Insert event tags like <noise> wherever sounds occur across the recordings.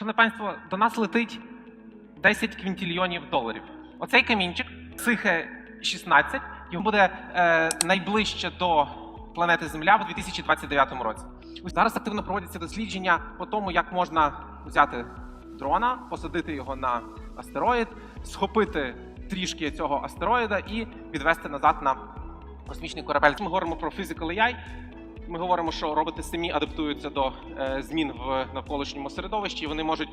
Шановне панство, до нас летить 10 квінтільйонів доларів. Оцей камінчик, Сихе 16, його буде е, найближче до планети Земля в 2029 році. Ось зараз активно проводяться дослідження по тому, як можна взяти дрона, посадити його на астероїд, схопити трішки цього астероїда і відвести назад на космічний корабель. Ми говоримо про Physical AI. Ми говоримо, що роботи самі адаптуються до е, змін в навколишньому середовищі. і Вони можуть,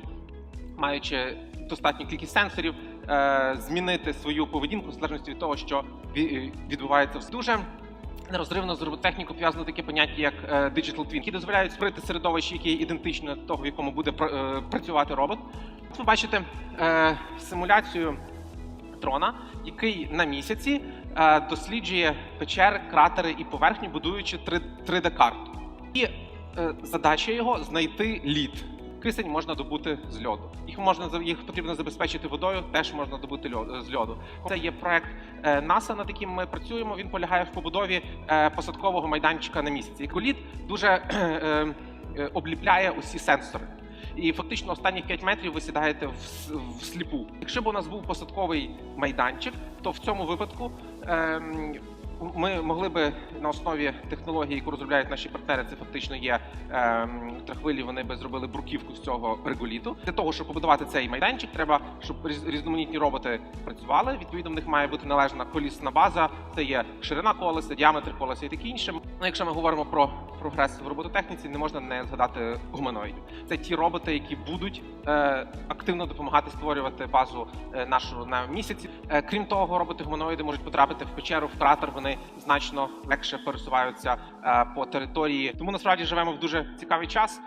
маючи достатню кількість сенсорів, е, змінити свою поведінку в залежності від того, що відбувається в дуже. Нерозривно з роботехнікою пов'язано таке поняття, як е, digital twin, які дозволяють створити середовище, яке є ідентичне того, в якому буде е, працювати робот. Тут ви бачите е, симуляцію дрона, який на місяці е, досліджує печери, кратери і поверхню, будуючи 3D карту. І е, задача його знайти лід. Кисень можна добути з льоду. Їх можна їх потрібно забезпечити водою, теж можна добути льо- з льоду. Це є проект е, НАСА, над яким ми працюємо. Він полягає в побудові е, посадкового майданчика на місяці. Лід дуже е, <clears throat> е, е, обліпляє усі сенсори. І фактично останніх 5 метрів ви сідаєте в, в сліпу. Якщо б у нас був посадковий майданчик, то в цьому випадку ем, ми могли би на основі технології, яку розробляють наші партнери, це фактично є ем, трахвилі. Вони би зробили бруківку з цього реголіту. Для того, щоб побудувати цей майданчик, треба, щоб різ- різноманітні роботи працювали. Відповідно, в них має бути належна колісна база. Це є ширина колеса, діаметр колеса і таке інше. Ну, якщо ми говоримо про прогрес в робототехніці, не можна не згадати гуманоїдів. Це ті роботи, які будуть е, активно допомагати створювати базу е, нашу на місяці. Е, крім того, роботи гуманоїди можуть потрапити в печеру, в кратер. Вони значно легше пересуваються е, по території. Тому насправді живемо в дуже цікавий час.